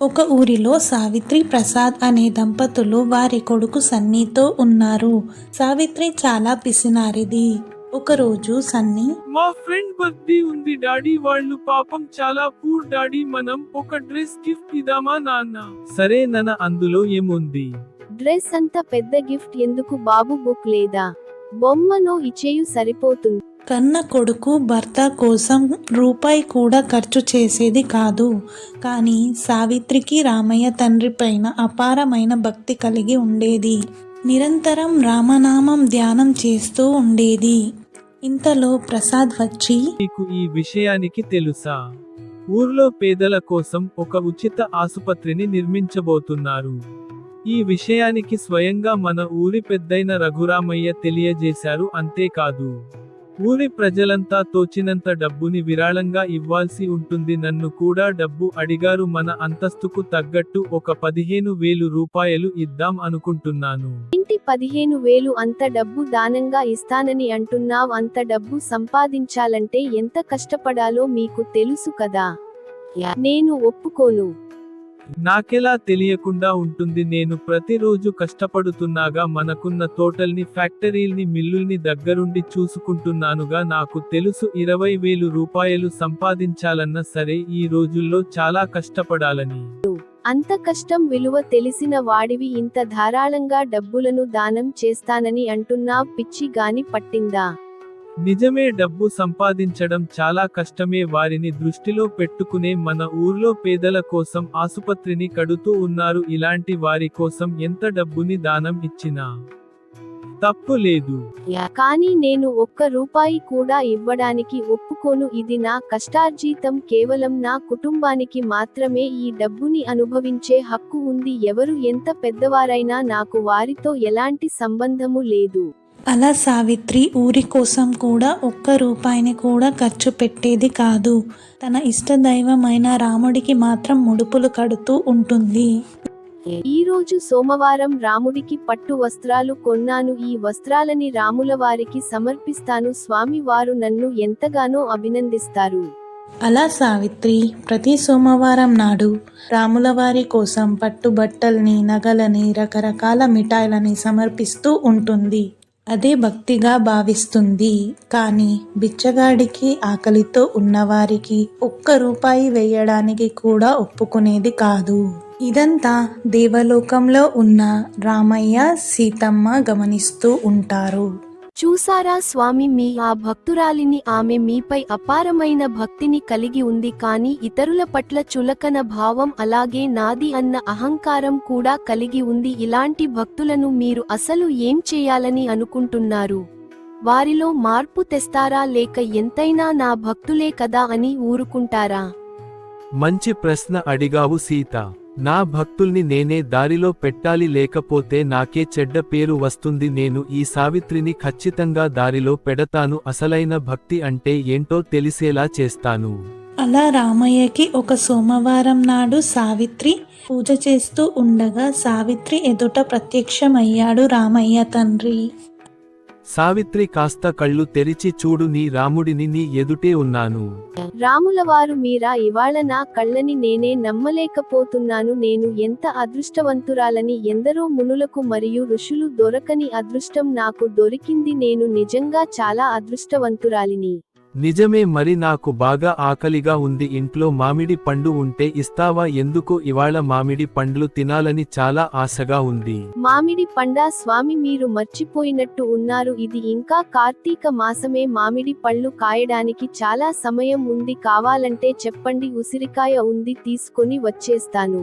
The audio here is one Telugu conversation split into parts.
ఒక ఊరిలో సావిత్రి ప్రసాద్ అనే దంపతులు వారి కొడుకు సన్నీతో ఉన్నారు. సావిత్రి చాలా పిసినారిది. ఒకరోజు సన్నీ మా ఫ్రెండ్ బర్త్డే ఉంది డాడీ వాళ్ళు పాపం చాలా పూర్ డాడీ మనం ఒక డ్రెస్ గిఫ్ట్ ఇదామా నాన్న? సరే నన్న అందులో ఏముంది? డ్రెస్ అంత పెద్ద గిఫ్ట్ ఎందుకు బాబు బుక్ లేదా? బొమ్మనో ఇచ్చేయు సరిపోతుంది. కన్న కొడుకు భర్త కోసం రూపాయి కూడా ఖర్చు చేసేది కాదు. కానీ సావిత్రికి రామయ్య తండ్రి పైన అపారమైన భక్తి కలిగి ఉండేది. నిరంతరం రామనామం ధ్యానం చేస్తూ ఉండేది. ఇంతలో ప్రసాద్ వచ్చి నీకు ఈ విషయానికి తెలుసా? ఊర్లో పేదల కోసం ఒక ఉచిత ఆసుపత్రిని నిర్మించబోతున్నారు. ఈ విషయానికి స్వయంగా మన ఊరి పెద్దైన రఘురామయ్య తెలియజేశారు అంతేకాదు. ఊరి ప్రజలంతా తోచినంత డబ్బుని విరాళంగా ఇవ్వాల్సి ఉంటుంది. నన్ను కూడా డబ్బు అడిగారు మన అంతస్తుకు తగ్గట్టు ఒక పదిహేను వేలు రూపాయలు ఇద్దాం అనుకుంటున్నాను. ఇంటి పదిహేను వేలు అంత డబ్బు దానంగా ఇస్తానని అంటున్నావ్. అంత డబ్బు సంపాదించాలంటే ఎంత కష్టపడాలో మీకు తెలుసు కదా? నేను ఒప్పుకోను. నాకెలా తెలియకుండా ఉంటుంది నేను ప్రతిరోజు కష్టపడుతున్నాగా మనకున్న తోటల్ని ఫ్యాక్టరీల్ని మిల్లుల్ని దగ్గరుండి చూసుకుంటున్నానుగా నాకు తెలుసు ఇరవై వేలు రూపాయలు సంపాదించాలన్న సరే ఈ రోజుల్లో చాలా కష్టపడాలని. అంత కష్టం విలువ తెలిసిన వాడివి ఇంత ధారాళంగా డబ్బులను దానం చేస్తానని అంటున్నా పిచ్చి గాని పట్టిందా? నిజమే డబ్బు సంపాదించడం చాలా కష్టమే వారిని దృష్టిలో పెట్టుకునే మన ఊర్లో పేదల కోసం ఆసుపత్రిని కడుతూ ఉన్నారు ఇలాంటి వారి కోసం ఎంత డబ్బుని దానం ఇచ్చినా? తప్పు లేదు. కానీ నేను ఒక్క రూపాయి కూడా ఇవ్వడానికి ఒప్పుకోను. ఇది నా కష్టార్జీతం. కేవలం నా కుటుంబానికి మాత్రమే ఈ డబ్బుని అనుభవించే హక్కు ఉంది. ఎవరు ఎంత పెద్దవారైనా నాకు వారితో ఎలాంటి సంబంధము లేదు. అలా సావిత్రి ఊరి కోసం కూడా ఒక్క రూపాయిని కూడా ఖర్చు పెట్టేది కాదు. తన ఇష్టదైవమైన రాముడికి మాత్రం ముడుపులు కడుతూ ఉంటుంది. ఈ రోజు సోమవారం రాముడికి పట్టు వస్త్రాలు కొన్నాను. ఈ వస్త్రాలని రాముల వారికి సమర్పిస్తాను. స్వామి వారు నన్ను ఎంతగానో అభినందిస్తారు. అలా సావిత్రి ప్రతి సోమవారం నాడు రాములవారి కోసం పట్టుబట్టల్ని నగలని రకరకాల మిఠాయిలని సమర్పిస్తూ ఉంటుంది. అదే భక్తిగా భావిస్తుంది. కానీ బిచ్చగాడికి ఆకలితో ఉన్నవారికి ఒక్క రూపాయి వేయడానికి కూడా ఒప్పుకునేది కాదు. ఇదంతా దేవలోకంలో ఉన్న రామయ్య సీతమ్మ గమనిస్తూ ఉంటారు. చూసారా స్వామి మీ ఆ భక్తురాలిని ఆమె మీపై అపారమైన భక్తిని కలిగి ఉంది కానీ ఇతరుల పట్ల చులకన భావం అలాగే నాది అన్న అహంకారం కూడా కలిగి ఉంది. ఇలాంటి భక్తులను మీరు అసలు ఏం చేయాలని అనుకుంటున్నారు? వారిలో మార్పు తెస్తారా? లేక ఎంతైనా నా భక్తులే కదా అని ఊరుకుంటారా? మంచి ప్రశ్న అడిగావు సీత. నా భక్తుల్ని నేనే దారిలో పెట్టాలి లేకపోతే నాకే చెడ్డ పేరు వస్తుంది. నేను ఈ సావిత్రిని ఖచ్చితంగా దారిలో పెడతాను. అసలైన భక్తి అంటే ఏంటో తెలిసేలా చేస్తాను. అలా రామయ్యకి ఒక సోమవారం నాడు సావిత్రి పూజ చేస్తూ ఉండగా సావిత్రి ఎదుట ప్రత్యక్షమయ్యాడు రామయ్య తండ్రి. సావిత్రి కాస్త కళ్ళు తెరిచి చూడు నీ రాముడిని నీ ఎదుటే ఉన్నాను. రాములవారు మీరా ఇవాళ నా కళ్ళని నేనే నమ్మలేకపోతున్నాను నేను ఎంత అదృష్టవంతురాలని ఎందరో మునులకు మరియు ఋషులు దొరకని అదృష్టం నాకు దొరికింది నేను నిజంగా చాలా అదృష్టవంతురాలిని. నిజమే మరి నాకు బాగా ఆకలిగా ఉంది ఇంట్లో మామిడి పండు ఉంటే ఇస్తావా ఎందుకు ఇవాళ మామిడి పండ్లు తినాలని చాలా ఆశగా ఉంది. మామిడి పండా స్వామి మీరు మర్చిపోయినట్టు ఉన్నారు ఇది ఇంకా కార్తీక మాసమే మామిడి పళ్ళు కాయడానికి చాలా సమయం ఉంది కావాలంటే చెప్పండి ఉసిరికాయ ఉంది తీసుకొని వచ్చేస్తాను.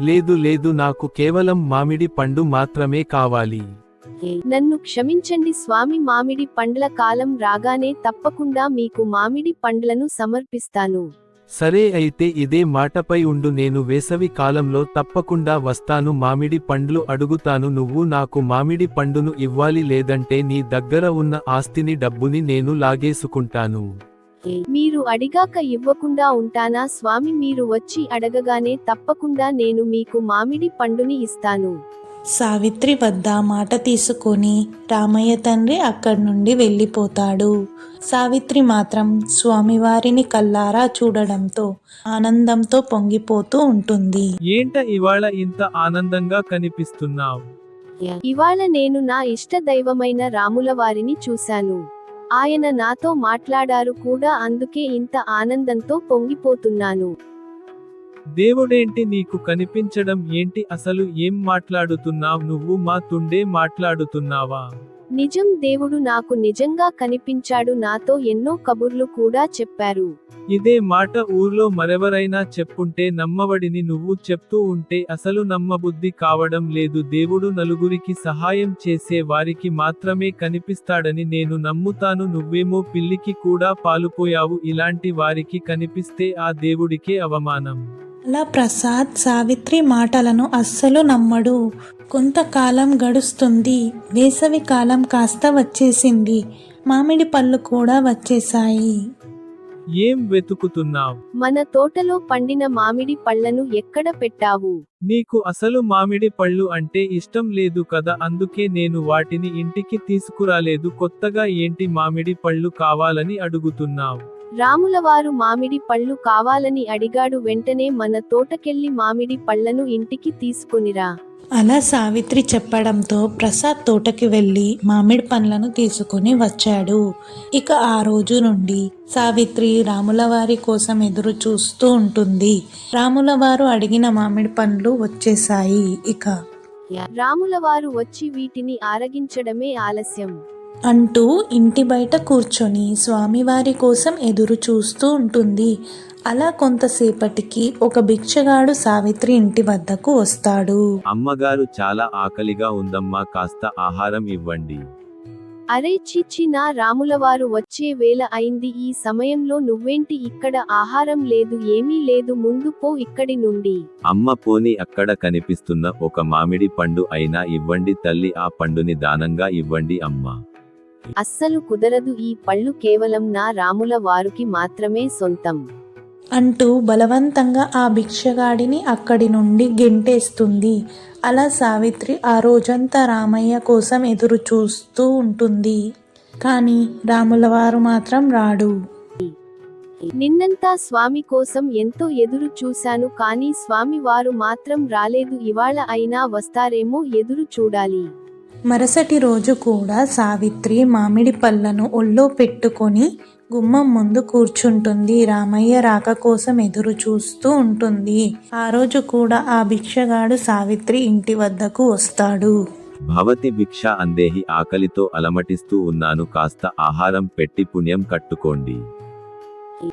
లేదు లేదు నాకు కేవలం మామిడి పండు మాత్రమే కావాలి. నన్ను క్షమించండి స్వామి మామిడి పండ్ల కాలం రాగానే తప్పకుండా మీకు మామిడి పండ్లను సమర్పిస్తాను. సరే అయితే ఇదే మాటపై ఉండు నేను వేసవి కాలంలో తప్పకుండా వస్తాను మామిడి పండ్లు అడుగుతాను నువ్వు నాకు మామిడి పండును ఇవ్వాలి లేదంటే నీ దగ్గర ఉన్న ఆస్తిని డబ్బుని నేను లాగేసుకుంటాను. మీరు అడిగాక ఇవ్వకుండా ఉంటానా స్వామి మీరు వచ్చి అడగగానే తప్పకుండా నేను మీకు మామిడి పండుని ఇస్తాను. సావిత్రి వద్ద మాట తీసుకొని రామయ్య తండ్రి అక్కడి నుండి వెళ్ళిపోతాడు. సావిత్రి మాత్రం స్వామివారిని కల్లారా చూడడంతో ఆనందంతో పొంగిపోతూ ఉంటుంది. ఏంట ఇవాళ ఇంత ఆనందంగా కనిపిస్తున్నావు? ఇవాళ నేను నా ఇష్ట దైవమైన రాముల వారిని చూశాను. ఆయన నాతో మాట్లాడారు కూడా అందుకే ఇంత ఆనందంతో పొంగిపోతున్నాను. దేవుడేంటి నీకు కనిపించడం ఏంటి? అసలు ఏం మాట్లాడుతున్నావ్? నువ్వు మా తుండే మాట్లాడుతున్నావా? నిజం దేవుడు నాకు నిజంగా కనిపించాడు. నాతో ఎన్నో కబుర్లు కూడా చెప్పారు. ఇదే మాట ఊర్లో మరెవరైనా చెప్పుంటే నమ్మవడిని నువ్వు చెప్తూ ఉంటే అసలు నమ్మబుద్ధి కావడం లేదు. దేవుడు నలుగురికి సహాయం చేసే వారికి మాత్రమే కనిపిస్తాడని నేను నమ్ముతాను. నువ్వేమో పిల్లికి కూడా పాలుపోయావు. ఇలాంటి వారికి కనిపిస్తే ఆ దేవుడికే అవమానం. అలా ప్రసాద్ సావిత్రి మాటలను అస్సలు నమ్మడు. కొంతకాలం గడుస్తుంది. వేసవి కాలం కాస్త వచ్చేసింది. మామిడి పళ్ళు కూడా వచ్చేసాయి ఏం వెతుకుతున్నావ్? మన తోటలో పండిన మామిడి పళ్ళను ఎక్కడ పెట్టావు? నీకు అసలు మామిడి పళ్ళు అంటే ఇష్టం లేదు కదా అందుకే నేను వాటిని ఇంటికి తీసుకురాలేదు. కొత్తగా ఏంటి మామిడి పళ్ళు కావాలని అడుగుతున్నావు? రాములవారు మామిడి పళ్ళు కావాలని అడిగాడు వెంటనే మన తోటకెళ్ళి మామిడి పళ్ళను ఇంటికి తీసుకునిరా. అలా సావిత్రి చెప్పడంతో ప్రసాద్ తోటకి వెళ్ళి మామిడి పండ్లను తీసుకుని వచ్చాడు. ఇక ఆ రోజు నుండి సావిత్రి రాముల వారి కోసం ఎదురు చూస్తూ ఉంటుంది. రాముల వారు అడిగిన మామిడి పండ్లు వచ్చేసాయి ఇక రాములవారు వచ్చి వీటిని ఆరగించడమే ఆలస్యం. అంటూ ఇంటి బయట కూర్చొని స్వామివారి కోసం ఎదురు చూస్తూ ఉంటుంది. అలా కొంతసేపటికి ఒక భిక్షగాడు సావిత్రి ఇంటి వద్దకు వస్తాడు. అమ్మగారు చాలా ఆకలిగా ఉందమ్మా కాస్త ఆహారం ఇవ్వండి. అరే చిచ్చి నా రాములవారు వచ్చే వేళ అయింది ఈ సమయంలో నువ్వేంటి ఇక్కడ? ఆహారం లేదు ఏమీ లేదు ముందు పో ఇక్కడి నుండి. అమ్మ పోని అక్కడ కనిపిస్తున్న ఒక మామిడి పండు అయినా ఇవ్వండి తల్లి ఆ పండుని దానంగా ఇవ్వండి అమ్మా. అస్సలు కుదరదు ఈ పళ్ళు కేవలం నా రాముల వారికి మాత్రమే సొంతం. అంటూ బలవంతంగా ఆ భిక్షగాడిని అక్కడి నుండి గెంటేస్తుంది. అలా సావిత్రి ఆ రోజంతా రామయ్య కోసం ఎదురు చూస్తూ ఉంటుంది. కానీ రాములవారు మాత్రం రాడు. నిన్నంతా స్వామి కోసం ఎంతో ఎదురు చూశాను కానీ స్వామి వారు మాత్రం రాలేదు. ఇవాళ అయినా వస్తారేమో ఎదురు చూడాలి. మరుసటి రోజు కూడా సావిత్రి మామిడి పళ్ళను ఒళ్ళో పెట్టుకొని గుమ్మం ముందు కూర్చుంటుంది. రామయ్య రాక కోసం ఎదురు చూస్తూ ఉంటుంది. ఆ రోజు కూడా ఆ భిక్షగాడు సావిత్రి ఇంటి వద్దకు వస్తాడు. భవతి భిక్ష అందేహి ఆకలితో అలమటిస్తూ ఉన్నాను. కాస్త ఆహారం పెట్టి పుణ్యం కట్టుకోండి.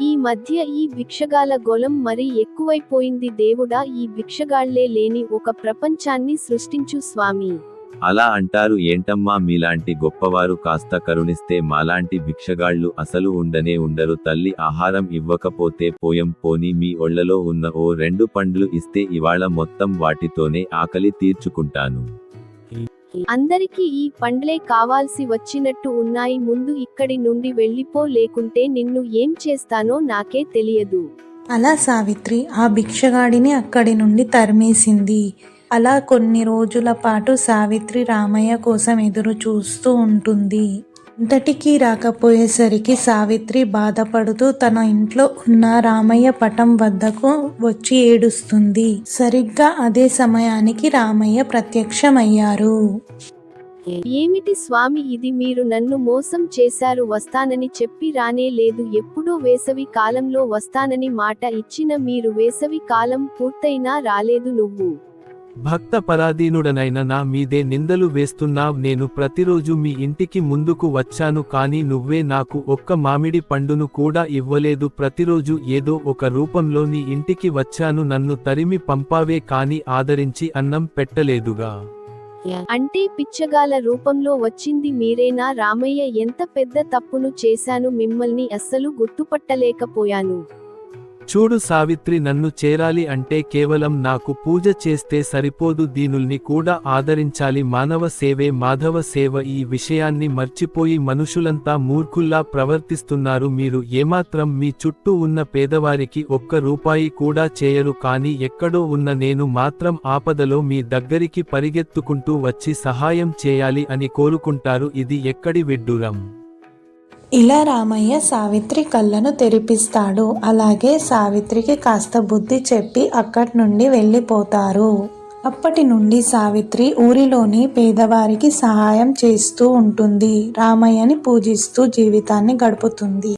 ఈ మధ్య ఈ భిక్షగాల గొలం మరి ఎక్కువైపోయింది దేవుడా. ఈ భిక్షగాళ్ళే లేని ఒక ప్రపంచాన్ని సృష్టించు స్వామి. అలా అంటారు ఏంటమ్మా మీలాంటి గొప్పవారు కాస్త కరుణిస్తే మాలాంటి భిక్షగాళ్ళు అసలు ఉండనే ఉండరు తల్లి ఆహారం ఇవ్వకపోతే పోయం పోని మీ ఒళ్ళలో ఉన్న ఓ రెండు పండ్లు ఇస్తే ఇవాళ మొత్తం వాటితోనే ఆకలి తీర్చుకుంటాను. అందరికీ ఈ పండ్లే కావాల్సి వచ్చినట్టు ఉన్నాయి ముందు ఇక్కడి నుండి వెళ్ళిపో లేకుంటే నిన్ను ఏం చేస్తానో నాకే తెలియదు. అలా సావిత్రి ఆ భిక్షగాడిని అక్కడి నుండి తరిమేసింది. అలా కొన్ని రోజుల పాటు సావిత్రి రామయ్య కోసం ఎదురు చూస్తూ ఉంటుంది. ఇంతటికీ రాకపోయేసరికి సావిత్రి బాధపడుతూ తన ఇంట్లో ఉన్న రామయ్య పటం వద్దకు వచ్చి ఏడుస్తుంది. సరిగ్గా అదే సమయానికి రామయ్య ప్రత్యక్షమయ్యారు. ఏమిటి స్వామి ఇది? మీరు నన్ను మోసం చేశారు వస్తానని చెప్పి రానే లేదు. ఎప్పుడో వేసవి కాలంలో వస్తానని మాట ఇచ్చిన మీరు వేసవి కాలం పూర్తయినా రాలేదు నువ్వు. భక్త పరాధీనుడనైన నా మీదే నిందలు వేస్తున్నావ్ నేను ప్రతిరోజు మీ ఇంటికి ముందుకు వచ్చాను కానీ నువ్వే నాకు ఒక్క మామిడి పండును కూడా ఇవ్వలేదు. ప్రతిరోజు ఏదో ఒక రూపంలో నీ ఇంటికి వచ్చాను. నన్ను తరిమి పంపావే కాని ఆదరించి అన్నం పెట్టలేదుగా. అంటే పిచ్చగాల రూపంలో వచ్చింది మీరేనా? రామయ్య ఎంత పెద్ద తప్పును చేశాను మిమ్మల్ని అస్సలు గుర్తుపట్టలేకపోయాను. చూడు సావిత్రి నన్ను చేరాలి అంటే కేవలం నాకు పూజ చేస్తే సరిపోదు దీనుల్ని కూడా ఆదరించాలి మానవ సేవే మాధవ సేవ. ఈ విషయాన్ని మర్చిపోయి మనుషులంతా మూర్ఖుల్లా ప్రవర్తిస్తున్నారు మీరు. ఏమాత్రం మీ చుట్టూ ఉన్న పేదవారికి ఒక్క రూపాయి కూడా చేయరు కానీ ఎక్కడో ఉన్న నేను మాత్రం ఆపదలో మీ దగ్గరికి పరిగెత్తుకుంటూ వచ్చి సహాయం చేయాలి అని కోరుకుంటారు. ఇది ఎక్కడి విడ్డూరం? ఇలా రామయ్య సావిత్రి కళ్ళను తెరిపిస్తాడు. అలాగే సావిత్రికి కాస్త బుద్ధి చెప్పి అక్కడి నుండి వెళ్ళిపోతారు. అప్పటి నుండి సావిత్రి ఊరిలోని పేదవారికి సహాయం చేస్తూ ఉంటుంది. రామయ్యని పూజిస్తూ జీవితాన్ని గడుపుతుంది.